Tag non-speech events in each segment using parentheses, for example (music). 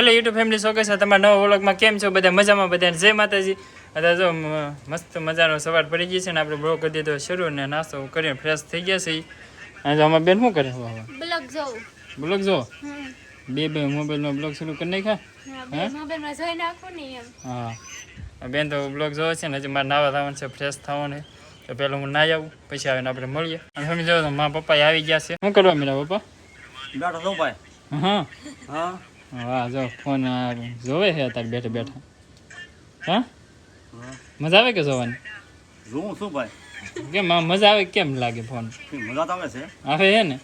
Hello YouTube family show છે? તમારા નવા વ્લોગમાં કેમ છો? બધા મજામાં? બધા જય માતાજી. અત્યારે જો મસ્ત મજાનો સવાર પડી ગઈ છે ને આપણે બ્લોગ કરી દીધો શરૂ ને નાસ્તો કરીને ફ્રેશ થઈ ગયા છે અને જો અમારા બેન શું કરે? છે બ્લોગ જો. બ્લોગ જો. બે બે મોબાઈલનો બ્લોગ શરૂ કરી નાખ્યા? હા, બે મોબાઈલમાં જોઈ નાખું ને એમ. હા. બેન તો બ્લોગ જોવે છે ને હજી મારે નાવા થવાનું છે ફ્રેશ થવાનું તો પહેલાં હું નાહી આવું પછી આવીને આપણે મળીએ. અને સમજો જો તો મારા પપ્પા આવી ગયા છે. શું કરવા મેળા પપ્પા? બેઠો ભાઈ હા. હા. વાહ જો ફોન જોવે છે અત્યારે બેઠા બેઠા. હા. મજા આવે કે જોવાની? જોઉં છું ભાઈ. કેમ મજા આવે કેમ લાગે ફોન? મજા તો આવે છે. આવે છે ને?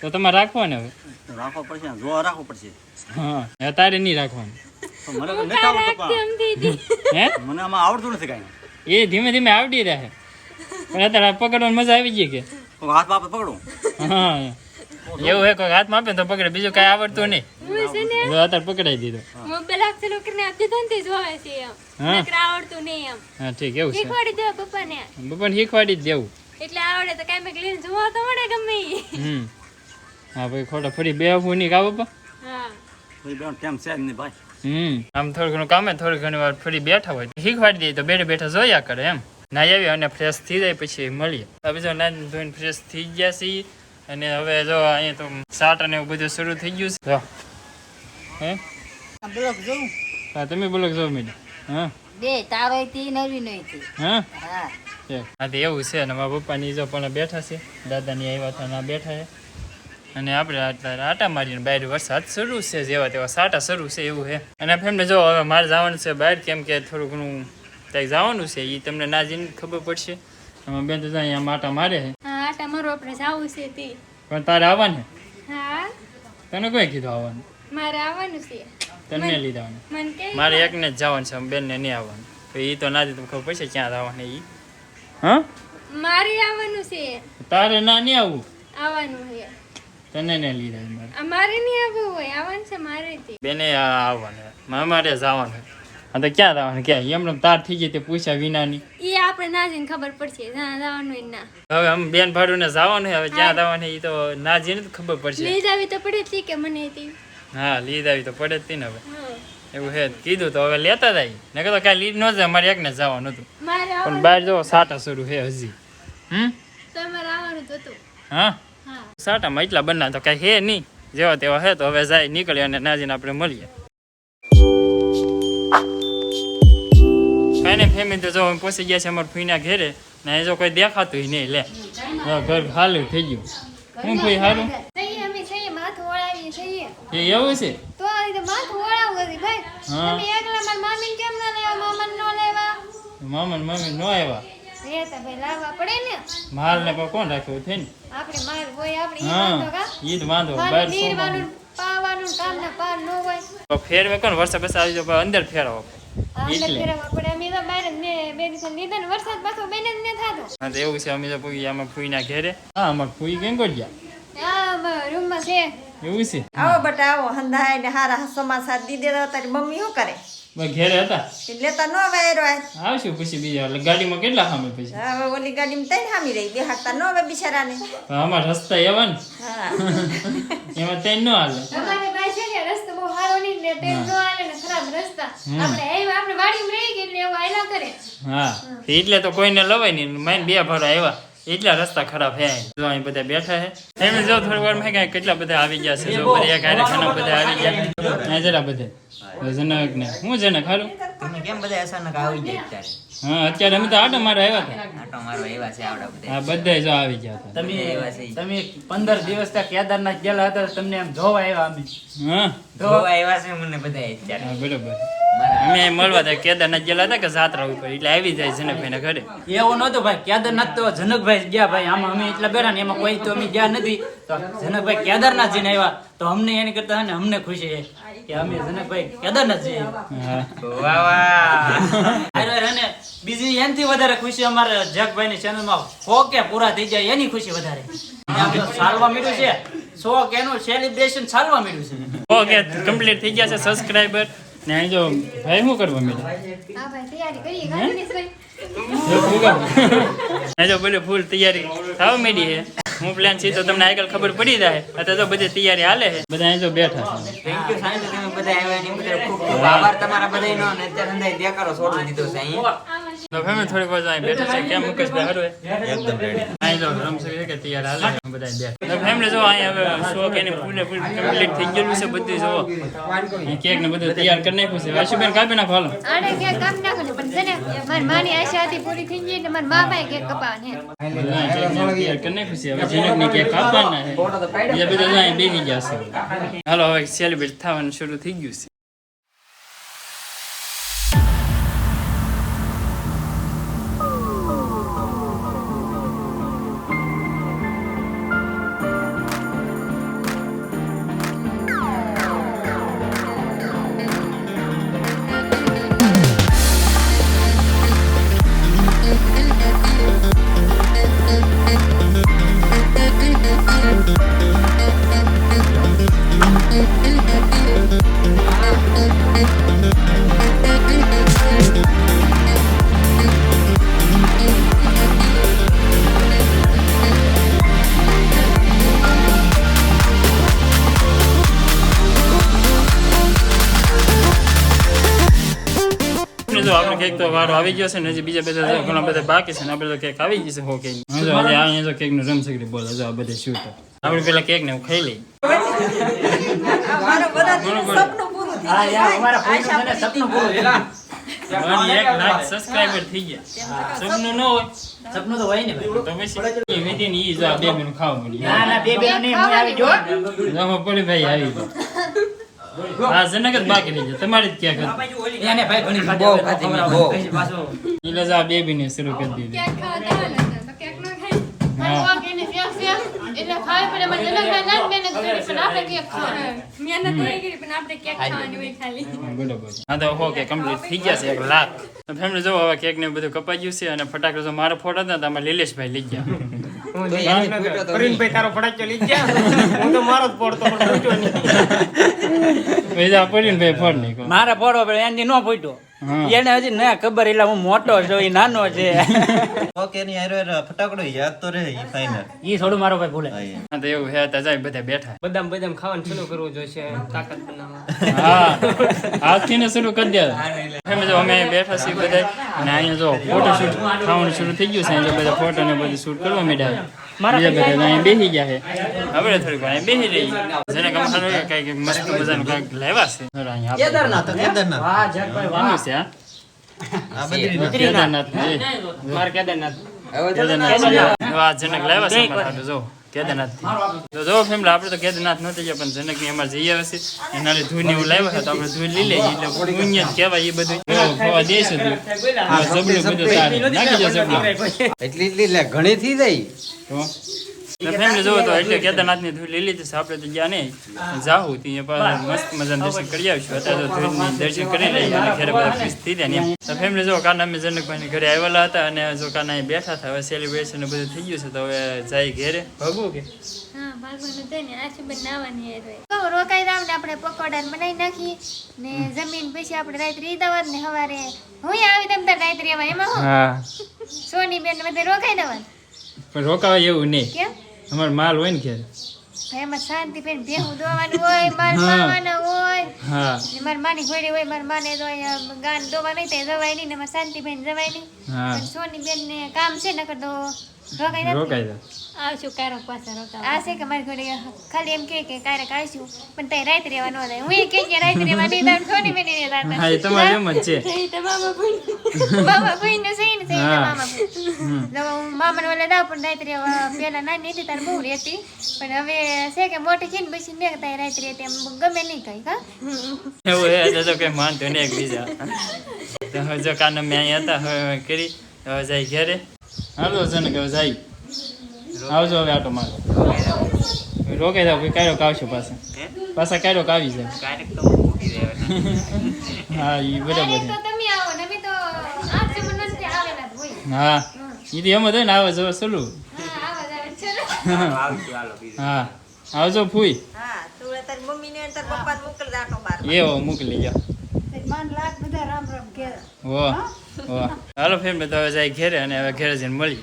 તો તમારે રાખવા ને હવે રાખવો પડશે જોવા રાખવું પડશે. હા અત્યારે તારે નહીં રાખવાનું. મને નથી આવડતું હે? મને આમાં આવડતું નથી કાંઈ. એ ધીમે ધીમે આવડી રહે. પણ અત્યારે આ પકડવાની મજા આવી ગઈ કે? હાથ બાપ પકડું. હા એવું હે કોઈ હાથમાં આપે તો પકડે. બીજું કાંઈ આવડતું નહીં. છે ને જો અત્યારે પકડાઈ દીધો. મોબાઈલ આખેલો કરીને આપી દીધો તે જોવે છે એમ. નકર આવડતું નહીં એમ. હા ઠીક એવું છે. શીખવાડી દો પપ્પાને. બપોર શીખવાડી જ દેવું. એટલે આવડે તો કાંઈ મેં લઈને જોવા તો મળે ગમે. હમ. હા ભાઈ ખોટા ફરી બે આપવું નહીં કા પપ્પા? હા. કોઈ બેન ટેમ છે જ ભાઈ? હમ. આમ થોડું ઘણું કામે થોડી ઘણી વાર ફરી બેઠા હોય. શીખવાડી દઈએ તો બેઠે બેઠા જોયા કરે એમ. નાઈ આવી અને ફ્રેશ થઈ જાય પછી મળીએ. હવે જો નાઈ ધોઈને ફ્રેશ થઈ ગયા છીએ. અને હવે જો અહીંયા તો સાટ અને એવું બધું શરૂ થઈ ગયું છે. જો. હે? બ્લોક જોઉં? હા તમે બોલો જો મેડમ હા. બે તારો થી નવી નો થી હા? હા. હા તો એવું છે. અને મારા પપ્પાની જો પણ બેઠા છે. દાદાની આવ્યા હતા ના બેઠા છે અને આપણે અત્યારે આટા મારીને બહાર વરસાદ શરૂ છે જેવા તેવા સાટા શરૂ છે એવું છે અને ફેમને જો હવે મારે જવાનું છે બહાર કેમ કે થોડું ઘણું ત્યાં જવાનું છે એ તમને ના જઈને ખબર પડશે. આમાં બેન તો અહીંયા આટા મારે છે હા આટા મારો આપણે જાવું છે તે. પણ તારે આવવાનું હા. તને કોઈ કીધું આવવાનું? મારે આવવાનું છે. તને કે મારે એકને જ જવાનું છે બેનને નહીં આવવાનું. તો એ તો ના જ ખબર પડશે ક્યાં આવવાનું એ હા? મારે આવવાનું છે. તારે ના નહીં આવવું? આવવાનું છે. તને ને લીધા મારે. મારે નહીં આવવું હોય આવવાનું છે મારે બેને આ આવવાનું મારે જવાનું હા તો ક્યાં જવાનું ક્યાં? એમને તાર થઈ ગઈ તે પૂછ્યા વિનાની એ આપણે ના જઈને ખબર પડશે ના જવાનું ના હવે આમ બેન ભાડું ને જવાનું હવે ક્યાં જવાનું એ તો ના જઈને ખબર પડશે. લઈ જાવી તો પડે કે મને હા લીધ આવી તો પડે જ ને હવે. એવું હે કીધું તો હવે લેતા જ આવી ને તો કાંઈ લીધ ન જાય મારે એકને જવાનું હતું. પણ બહાર જો સાટા શરૂ હે હજી. હમ? તમારે આવવાનું હતું. હા? હા. સાટામાં એટલા બના તો કાંઈ હે નહીં. જેવા તેવા હે તો હવે જાય નીકળીએ અને નાજીને આપણે મળીએ. કાંઈ નહીં ફેમિલી તો જો પહોંચી ગયા છે અમારા ફીના ઘેરે. ને જો કોઈ દેખાતું નહીં લે. ઘર ખાલી થઈ ગયું. હું ભાઈ સારું સહી અમે સહી માથું ઓળાવીએ સહી એ એવું છે? તો આ રીતે માથું ઓળાવવું હતી ભાઈ. તમે એકલા મારા મામીને કેમ ના લેવા મામાને નો લેવા? મામા ને મમ્મી નો આવ્યા? એ તો ભાઈ લાવવા પડે ને. માર ને કોણ રાખ્યું છે ને આપણે માર હોય આપણે ઈ વાંધો કા? ઈ જ વાંધો બહાર નીરવાનું પાવાનું કામ ના પાર નો હોય. ફેરવે કોણ? વરસાદ બસ આવી જાવ અંદર ફેરવો. એટલે. પડે. અમે તો બહાર જ બે દિવસ લીધા ને વરસાદ પાછો બેને જ ને થાતો. હા તો એવું છે અમે તો પૂઈ આમાં ફૂઈના ઘેરે. હા અમાર ફૂઈ કેમ ગયા આ રૂમમાં છે. એવું છે? આવો બટા આવો. હંધાય ને હારા સમાચાર દીધે તો તારી મમ્મી શું કરે? ઘેરે હતા. એટલે તો નો વેરો આજ આવશું પછી બીજા એટલે ગાડીમાં કેટલા સામે પછી? હવે ઓલી ગાડીમાં તઈ સામી રહી. બે હાથ નો હવે બિચારાને. અમારા રસ્તા એવા ને. હા. (laughs) એમાં તૈન નો હાલે. તમારે ભાઈ છે ને રસ્તો બહુ સારો નહીં ને તે નો હાલે ને ખરાબ રસ્તા. આપણે એ આપણે વાડીમાં રહી ગઈ એટલે એવું આયલા કરે. હા. એટલે તો કોઈને લવાય નહીં. માઇન બે ભાડા આવ્યા એટલા રસ્તા ખરાબ હે જો અહીં બધા બેઠા હે એમ જો થોડી વાર મેં કાંઈ કેટલા બધા આવી ગયા છે. જો બધા બધા આવી ગયા જરા બધે. જનક હું જનક ખારું તમે કેમ બધા અચાનક આવી ગયા અત્યારે? હા અત્યારે અમે તો આટો મારે આવ્યા હતા. આટો મારવા એવા છે આવડા બધા હા બધા જો આવી ગયા હતા. તમે એવા છે. તમે પંદર દિવસ ત્યાં કેદારનાથ ગયેલા હતા તમને એમ જોવા આવ્યા અમે. હા. જોવા એવા છે મને બધા અત્યારે. હા બરોબર. અમે મળવા હતા કેદારનાથ ગયેલા હતા કે જાત્રા ઉપર? એટલે આવી જાય જનકભાઈ ઘરે. એવું નતું ભાઈ કેદારનાથ તો જનકભાઈ ગયા ભાઈ. આમાં અમે એટલા બેઠા ને એમાં કોઈ તો અમે ગયા નથી. તો જનકભાઈ કેદારનાથ જઈને આવ્યા. તો અમને એની કરતા અમને ખુશી છે. કે અમે જનકભાઈ કેદારનાથ જઈએ વાહ વાહ. હારે હારે અને બીજી એનાથી વધારે ખુશી અમારે જગભાઈની ચેનલમાં સો પૂરા થઈ જાય એની ખુશી વધારે. અને આમ તો ચાલવા મળ્યું છે. સો કે સેલિબ્રેશન ચાલવા મળ્યું છે. ઓકે કમ્પ્લીટ થઈ ગયા છે સબસ્ક્રાઇબર ને અહીં જો ભાઈ શું કરવા મળ્યા? હા ભાઈ તૈયારી કરીએ. ગાડીની ભાઈ જો ફૂગા અહીં જો બધું ફૂલ તૈયારી થવા માંડી છે. હું પ્લાન છે તો તમને આગળ ખબર પડી જાય. અત્યારે તો બધી તૈયારી હાલે છે. બધા અહીં જો બેઠા છે. થેન્ક યુ સાંજે તમે બધા આવ્યા એની ખૂબ ખૂબ આભાર તમારા બધાયનો. અને અત્યારે અંદાજે દેખાડો છોડી દીધો છે અહીં. ફેમિલી થોડીક વાર અહીં બેઠા છે. કેમ મુકેશભાઈ હારું હે? અહીં જો રમશે કે તૈયાર હાલે. બધા બેઠા. ફેમિલી જો અહીં હવે શોખ એને પૂરે પૂરી કમ્પ્લીટ થઈ ગયેલું છે બધું જો કેક ને બધું તૈયાર કરી નાખ્યું છે. વાશુબેન કાપી નાખો હાલો. આને કેક કાપ નાખો પણ છે ને મારી માની આશા હતી પૂરી થઈ ગઈ ને મારા મા કેક કપાવવાની હે બધા કેક ને તૈયાર કરી નાખ્યું છે. હવે ઝીણકની કેક કાપવાના છે. બીજા બધા અહીં બેસી ગયા છે. હાલો હવે સેલિબ્રેટ થવાનું શરૂ થઈ ગયું છે. કેક તો વારો આવી ગયો છે ને હજી બીજા બધા ઘણા બધા બાકી છે ને આપણે તો કેક આવી જશે છે હો કેક હજુ આજે અહીંયા તો કેકનું રમસગડી બોલ હજુ આ બધે શૂટ આપણે પેલા કેક ને ખાઈ લઈ ગયું. એક લાખ સબસ્ક્રાઇબર થઈ ગયા સપનું ન હોય સપનું તો હોય ને ભાઈ તો પછી એ વિધિન ઈ જો બે મિનિટ ખાવા મળી ના ના બે બે નહીં હું આવી જો પડી ભાઈ આવી ગયો હા જનક બાકી રહી જાય તમારી જ ક્યાં એને ભાઈ ઘણી ખાધી બહુ ખાધી મેં, બહુ. પછી પાછું. એટલે જ આ બે બીને શરૂ કરી દીધી. કેક ખાવા કેક ન ખાઈ. એટલે ખાવી કરી, પણ આપણે કેક ખાવાની. મહેનત નહીં કરી, પણ આપણે કેક ખાવાની હોય ખાલી. બરોબર. હા તો હો કે કમ્પ્લીટ થઈ ગયા છે એક લાખ. ફેમિલી જો હવે કેક ને બધું કપાઈ ગયું છે અને ફટાકડા જો મારો ફોટા હતા તો આમાં લીલેશભાઈ લઈ ગયા. તો એની ફોટો તો ભાઈ તારો ફટાક લઈ ગયા. હું તો મારો જ પડતો પણ (laughs) ફૂટ્યો નહીં. મારા પડો પણ એની નો ફૂટ્યો. એને હજી ના ખબર એટલે હું મોટો છું એ નાનો છે. (laughs) ઓકે ની હારે ફટાકડો યાદ તો રહે ઈ ફાઈનલ ઈ થોડું મારો ભાઈ ભૂલે. હા તો એવું હે તો જાય બધા બેઠા. બદામ બદામ ખાવાનું શરૂ કરવું જોઈશે તાકાત બનાવવા. હા આજથી ને શરૂ કરી દે. અમે જો અમે બેઠા છીએ બધા અને અહીંયા જો ફોટો શૂટ ખાવાનું શરૂ થઈ ગયું છે અહીંયા બધા ફોટો ને બધું શૂટ કરવા માંડ્યા. બીજા બધા અહીંયા બેસી ગયા છે. આપણે થોડીક વાર બેસી રહી. જેને ગમખાનું હોય મસ્ત મજાનું કંઈક લેવા છે. અહીંયા કેદારનાથ કેદારનાથ. વાહ જગભાઈ વાહ. છે આ બદ્રીનાથ કેદારનાથ. કેદારનાથ હવે. જનક લેવા છે જો. કેદારનાથ તો જો ફેમિલી આપણે તો કેદારનાથ નહોતી ગયા પણ જનકની અમારે જઈ આવે છે. એના લીધે ધૂળ ને એવું લાવ્યા તો આપણે ધૂળ લઈ લઈએ એટલે પુણ્ય જ કહેવાય એ બધું. ખવા દે છે હા, જબલું બધું સારું. નાખી જશે એટલી એટલી લે ઘણી થઈ જાય. તો ફેમિલી જોવો તો એટલે ધૂળ લઈ છે આપણે તો ગયા નહીં. જાવું ત્યાં પાછા મસ્ત મજાના દર્શન કરી આવીશું. અત્યારે તો ધૂળની દર્શન કરી લઈએ અને ઘરે બધા ખુશ થઈ જાય એમ. તો ફેમિલી જો કાના અમે જનકભાઈ ઘરે આવેલા હતા અને જો કાના અહીં બેઠા હતા હવે સેલિબ્રેશન બધું થઈ ગયું છે તો હવે જાય ઘેરે. ભગવું કે? હા, ભાગવાનું થાય ને, આશુબેન નાહવાની હારે હોય. તો રોકાઈ જાવ આપણે પકોડા ને બનાવી નાખીએ. ને જમીન પછી આપણે રાત્રે ઈ ને સવારે. હું આવી તમ તાર રાત્રે એમાં એમાં હું? સોની બેન બધે રોકાઈ દેવા પણ રોકાવા એવું નહીં. કેમ? અમારો માલ હોય ને ઘેર. એમાં શાંતિ પેન ભેહું દોવાનું હોય માલ હા. પાવાના હોય. હા. ને માની ઘોડી હોય મારા માને તો ગાન દોવા નહીં થાય જવાય નહીં ને એમાં શાંતિ બેન જવાય નહીં. સોની બેન ને કામ છે નકર તો રોકાઈ રોકાઈ જાય આવશું કારક પાછા રોકાવા? આ છે કે મારી ઘરે ખાલી એમ કે કે કારક આવીશું પણ તઈ રાત રહેવા ન થાય હું કે કે રાત રહેવા નહીં સોની બેન એને રાત હા એ તમારે એમ જ છે. (laughs) મામા ભાઈ ને સહી ને સહી મામા ભાઈ. જો હું મામાને ઓલે દાવ પણ રાત રહેવા પેલા નાની હતી તાર બહુ રહેતી પણ હવે છે કે મોટી છે ને પછી મેં તારી રાત રહેતી એમ ગમે નહીં કઈ હા. એવું હે તો કઈ માનતો નહીં એકબીજા તો જો કાન અમે અહીંયા હતા હવે કરી હવે જાય ઘરે. હાલો જન કે જાય આવજો હવે આટો મારો. રોકાઈ જાવ કે કાયરો આવશે પાછા. પાછા કાયરો આવી જાય ક્યારેક. હા એ બરાબર હા. એ તો એમ જ હોય ને આવે જવા ચલો. હા આવજો ફૂઈ. એવો મોકલી જાઓ માન લાખ બધા રામ રામ ઘેર હો? હો હાલો ફેમ તો હવે જાય ઘેરે અને હવે ઘેરે જઈને મળી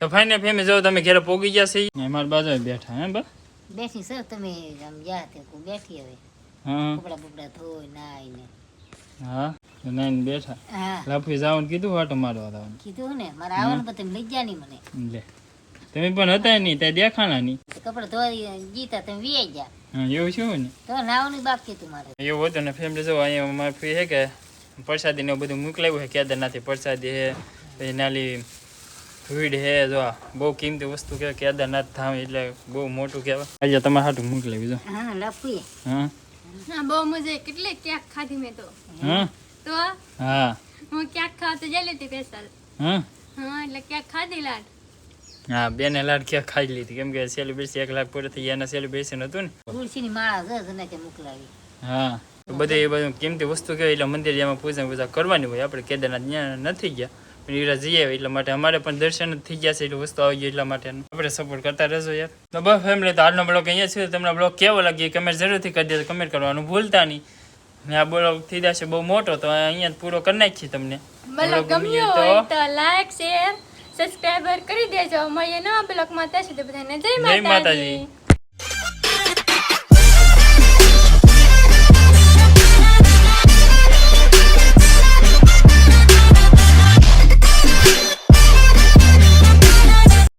તો ફાઈને ફેમે જો તમે ઘેરે પોગી ગયા છે ને મારી બાજુ બેઠા હે બા? બેઠી સર તમે આમ ગયા તે કો બેઠી હવે. હા. કપડા બપડા ધોઈ નાઈને હા નાઈને બેઠા. હા. લાફી જાવન કીધું વાટો મારો જવાનું? કીધું ને મારે આવવાનું બધું લઈ ગયા નહીં મને. લે. તમે પણ હતા નહીં ત્યાં દેખાણા નહીં. કપડા ધોઈ જીતા તમે વી ગયા. હા એવું શું ને? તો નાવાનું બાપ કીધું મારે. એવું હતું ને ફેમિલી જો અહીંયા મારે ફ્રી છે કે? પ્રસાદી ને એવું બધું મોકલાવ્યું છે કેદારનાથી પ્રસાદી હે પછી નાલી ભીડ હે જો બહુ કિંમતી વસ્તુ કે કેદારનાથ ધામ એટલે બહુ મોટું કહેવાય. આજે તમારે હાટું મોકલાવ્યું જો. હા લપુએ હા? બહુ મજા કેટલે કેટલી ક્યાંક ખાધી મેં તો. હા? તો હા. હું ક્યાંક ખાવા તો જઈ લેતી પેસલ હા? હા એટલે ક્યાંક ખાધી લાડ. હા બેને લાડ ક્યાં ખાઈ લીધી. કેમ કે સેલિબ્રેશન એક લાખ પૂરે થઈ એના સેલિબ્રેશન હતું ને. તુલસીની માળા જ જને કે મોકલાવી. હા. તો બધે એ બધું કિંમતી વસ્તુ કહેવાય એટલે મંદિર એમાં પૂજા પૂજા કરવાની હોય. આપણે કેદારનાથ ત્યાં નથી ગયા. પણ જઈએ એટલા માટે. અમારે પણ દર્શન જ થઈ ગયા છે એટલે વસ્તુ આવી ગઈ એટલા માટે આપણે સપોર્ટ કરતા રહેજો યાર. તો બસ ફેમિલી તો આજનો બ્લોગ અહીંયા છે. તમને બ્લોગ કેવો લાગ્યો કમેન્ટ જરૂરથી કરી દેજો. કમેન્ટ કરવાનું ભૂલતા નહીં. ને આ બ્લોગ થઈ જશે બહુ મોટો તો અહીંયા જ પૂરો કરી નાખીએ તમને. ગમ્યો હોય તો લાઈક શેર સબસ્ક્રાઇબર કરી દેજો. મળીએ નવા બ્લોગમાં ત્યાં સુધી બધાને જય. માતાજી.